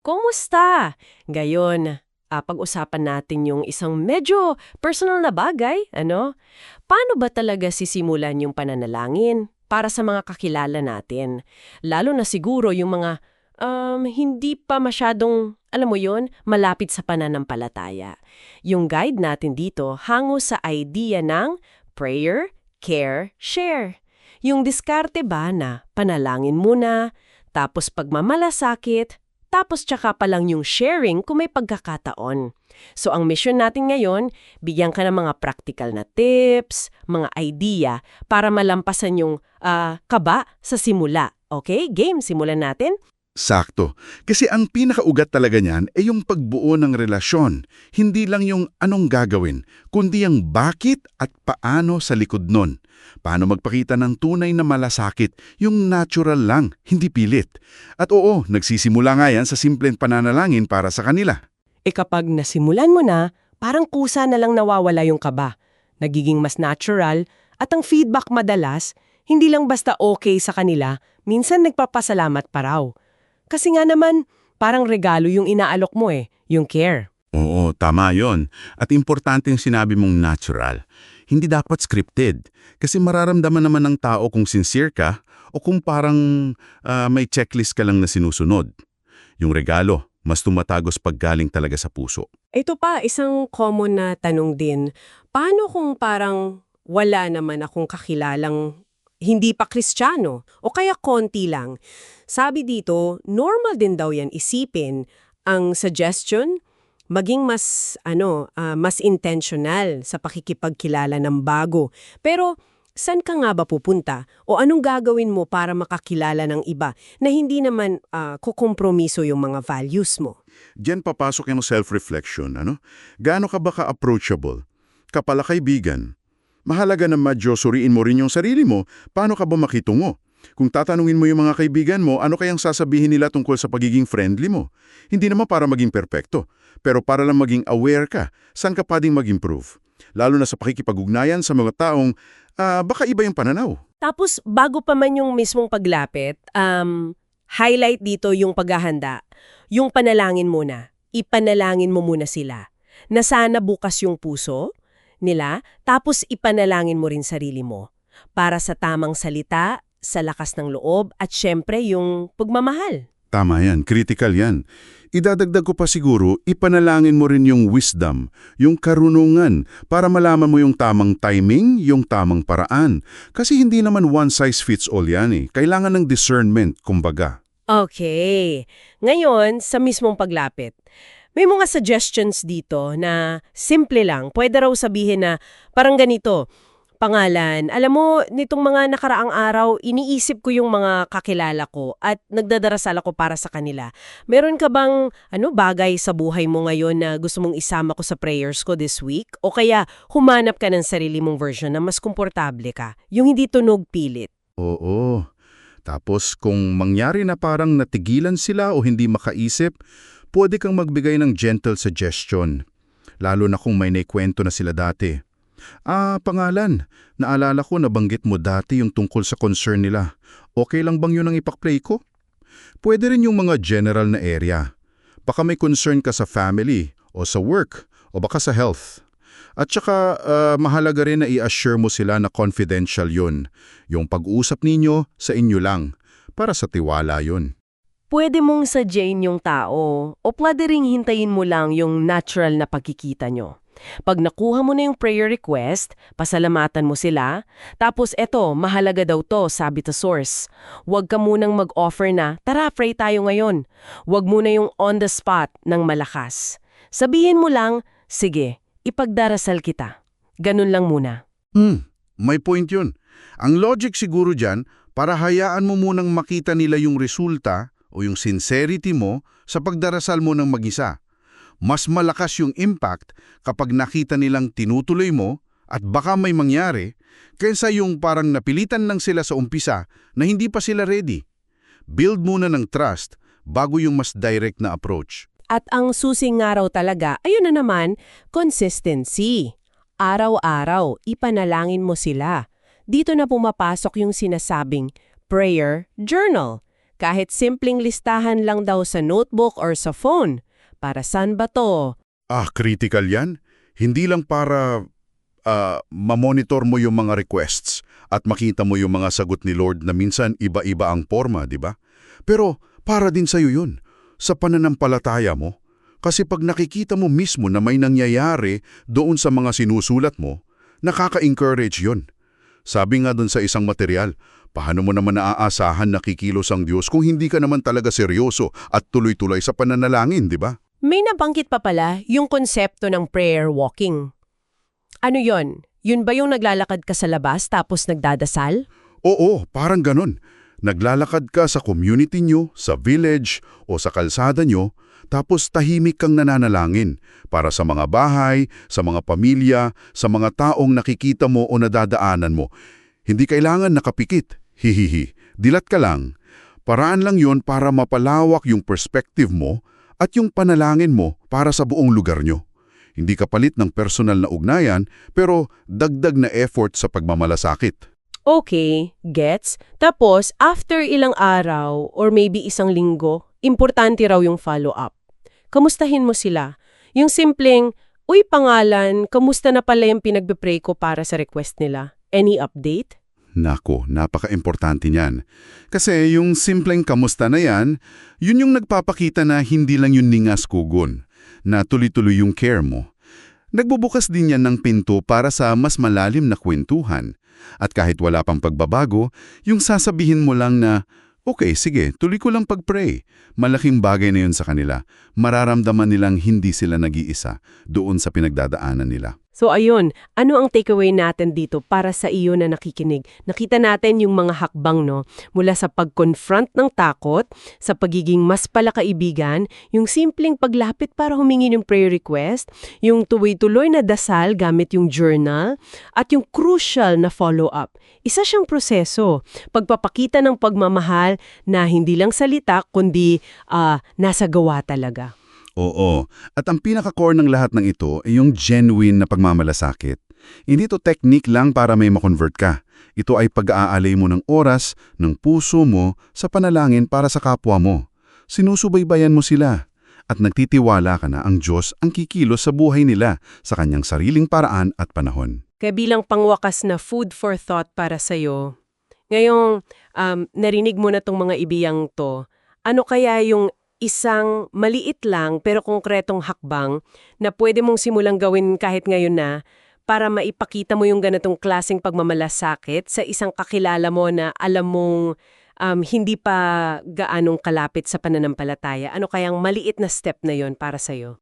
Kumusta? Gayon, ah, pag-usapan natin yung isang medyo personal na bagay, ano? Paano ba talaga sisimulan yung pananalangin para sa mga kakilala natin? Lalo na siguro yung mga um, hindi pa masyadong, alam mo yon, malapit sa pananampalataya. Yung guide natin dito hango sa idea ng prayer, care, share. Yung diskarte ba na panalangin muna, tapos pagmamalasakit, tapos tsaka pa lang yung sharing kung may pagkakataon. So ang mission natin ngayon, bigyan ka ng mga practical na tips, mga idea para malampasan yung ah, kaba sa simula. Okay, game, simulan natin? Sakto. Kasi ang pinakaugat talaga niyan ay yung pagbuo ng relasyon. Hindi lang yung anong gagawin, kundi ang bakit at paano sa likod nun. Paano magpakita ng tunay na malasakit, yung natural lang, hindi pilit. At oo, nagsisimula nga yan sa simpleng pananalangin para sa kanila. E kapag nasimulan mo na, parang kusa na lang nawawala yung kaba. Nagiging mas natural at ang feedback madalas, hindi lang basta okay sa kanila, minsan nagpapasalamat pa raw. Kasi nga naman, parang regalo yung inaalok mo eh, yung care. Oo, tama yon. At importante yung sinabi mong natural. Hindi dapat scripted. Kasi mararamdaman naman ng tao kung sincere ka o kung parang ah, may checklist ka lang na sinusunod. Yung regalo, mas tumatagos pag galing talaga sa puso. Ito pa, isang common na tanong din. Paano kung parang wala naman akong kakilalang hindi pa kristyano o kaya konti lang? Sabi dito, normal din daw yan isipin ang suggestion maging mas ano ah, mas intentional sa pakikipagkilala ng bago. Pero saan ka nga ba pupunta o anong gagawin mo para makakilala ng iba na hindi naman ah, kukompromiso yung mga values mo? Diyan papasok yung self-reflection, ano? Gaano ka ba ka-approachable? Kapala kaibigan. Mahalaga na medyo suriin mo rin yung sarili mo, paano ka ba makitungo? Kung tatanungin mo yung mga kaibigan mo, ano kayang sasabihin nila tungkol sa pagiging friendly mo? Hindi naman para maging perpekto, pero para lang maging aware ka, saan ka pwedeng mag-improve? Lalo na sa pakikipag-ugnayan sa mga taong, ah, baka iba yung pananaw. Tapos, bago pa man yung mismong paglapit, um, highlight dito yung paghahanda. Yung panalangin muna. Ipanalangin mo muna sila. Na sana bukas yung puso nila, tapos ipanalangin mo rin sarili mo. Para sa tamang salita, sa lakas ng loob, at syempre yung pagmamahal. Tama yan, critical yan. Idadagdag ko pa siguro, ipanalangin mo rin yung wisdom, yung karunungan, para malaman mo yung tamang timing, yung tamang paraan. Kasi hindi naman one size fits all yan eh. Kailangan ng discernment, kumbaga. Okay. Ngayon, sa mismong paglapit. May mga suggestions dito na simple lang. Pwede raw sabihin na parang ganito, pangalan. Alam mo, nitong mga nakaraang araw, iniisip ko yung mga kakilala ko at nagdadarasal ako para sa kanila. Meron ka bang ano bagay sa buhay mo ngayon na gusto mong isama ko sa prayers ko this week? O kaya humanap ka ng sarili mong version na mas komportable ka? Yung hindi tunog pilit. Oo. Tapos kung mangyari na parang natigilan sila o hindi makaisip, pwede kang magbigay ng gentle suggestion. Lalo na kung may naikwento na sila dati. Ah, pangalan. Naalala ko nabanggit mo dati yung tungkol sa concern nila. Okay lang bang yun ang ipakplay ko? Pwede rin yung mga general na area. Baka may concern ka sa family o sa work o baka sa health. At saka ah, mahalaga rin na i-assure mo sila na confidential yun. Yung pag-uusap ninyo sa inyo lang. Para sa tiwala yun. Pwede mong sadyain yung tao o pwede ring hintayin mo lang yung natural na pagkikita nyo. Pag nakuha mo na yung prayer request, pasalamatan mo sila. Tapos eto, mahalaga daw to, sabi to source. Huwag ka munang mag-offer na, tara, pray tayo ngayon. Huwag muna yung on the spot ng malakas. Sabihin mo lang, sige, ipagdarasal kita. Ganun lang muna. Hmm, may point yun. Ang logic siguro dyan, para hayaan mo munang makita nila yung resulta o yung sincerity mo sa pagdarasal mo ng mag-isa. Mas malakas yung impact kapag nakita nilang tinutuloy mo at baka may mangyari kaysa yung parang napilitan lang sila sa umpisa na hindi pa sila ready. Build muna ng trust bago yung mas direct na approach. At ang susi nga raw talaga, ayun na naman, consistency. Araw-araw, ipanalangin mo sila. Dito na pumapasok yung sinasabing prayer journal. Kahit simpleng listahan lang daw sa notebook or sa phone. Para saan ba to? Ah, critical yan. Hindi lang para ah, mamonitor mo yung mga requests at makita mo yung mga sagot ni Lord na minsan iba-iba ang forma, di ba? Pero para din sa'yo yun, sa pananampalataya mo. Kasi pag nakikita mo mismo na may nangyayari doon sa mga sinusulat mo, nakaka-encourage yun. Sabi nga doon sa isang material, paano mo naman naaasahan na kikilos ang Diyos kung hindi ka naman talaga seryoso at tuloy-tuloy sa pananalangin, di ba? May nabanggit pa pala yung konsepto ng prayer walking. Ano yon? Yun ba yung naglalakad ka sa labas tapos nagdadasal? Oo, parang ganon. Naglalakad ka sa community nyo, sa village o sa kalsada nyo, tapos tahimik kang nananalangin para sa mga bahay, sa mga pamilya, sa mga taong nakikita mo o nadadaanan mo. Hindi kailangan nakapikit. Hihihi. Dilat ka lang. Paraan lang yon para mapalawak yung perspective mo at yung panalangin mo para sa buong lugar nyo. Hindi kapalit ng personal na ugnayan pero dagdag na effort sa pagmamalasakit. Okay, gets. Tapos, after ilang araw or maybe isang linggo, importante raw yung follow-up. Kamustahin mo sila. Yung simpleng, uy pangalan, kamusta na pala yung pinagbe-pray ko para sa request nila? Any update? Nako, napaka-importante niyan. Kasi yung simpleng kamusta na yan, yun yung nagpapakita na hindi lang yun ningas kugon, na tuloy-tuloy yung care mo. Nagbubukas din yan ng pinto para sa mas malalim na kwentuhan. At kahit wala pang pagbabago, yung sasabihin mo lang na, Okay, sige, tuloy ko lang pag-pray. Malaking bagay na yun sa kanila. Mararamdaman nilang hindi sila nag-iisa doon sa pinagdadaanan nila. So ayun, ano ang takeaway natin dito para sa iyo na nakikinig? Nakita natin yung mga hakbang no, mula sa pag-confront ng takot, sa pagiging mas palakaibigan, yung simpleng paglapit para humingi ng prayer request, yung tuloy-tuloy na dasal gamit yung journal, at yung crucial na follow-up. Isa siyang proseso, pagpapakita ng pagmamahal na hindi lang salita kundi ah, nasa gawa talaga. Oo. At ang pinaka-core ng lahat ng ito ay yung genuine na pagmamalasakit. Hindi to technique lang para may makonvert ka. Ito ay pag-aalay mo ng oras, ng puso mo, sa panalangin para sa kapwa mo. Sinusubaybayan mo sila. At nagtitiwala ka na ang Diyos ang kikilos sa buhay nila sa kanyang sariling paraan at panahon. Kaya bilang pangwakas na food for thought para sa'yo, ngayong um, narinig mo na tong mga ibiyang to, ano kaya yung isang maliit lang pero konkretong hakbang na pwede mong simulang gawin kahit ngayon na para maipakita mo yung ganitong klaseng pagmamalasakit sa isang kakilala mo na alam mong um, hindi pa gaanong kalapit sa pananampalataya? Ano kayang maliit na step na yon para sa'yo?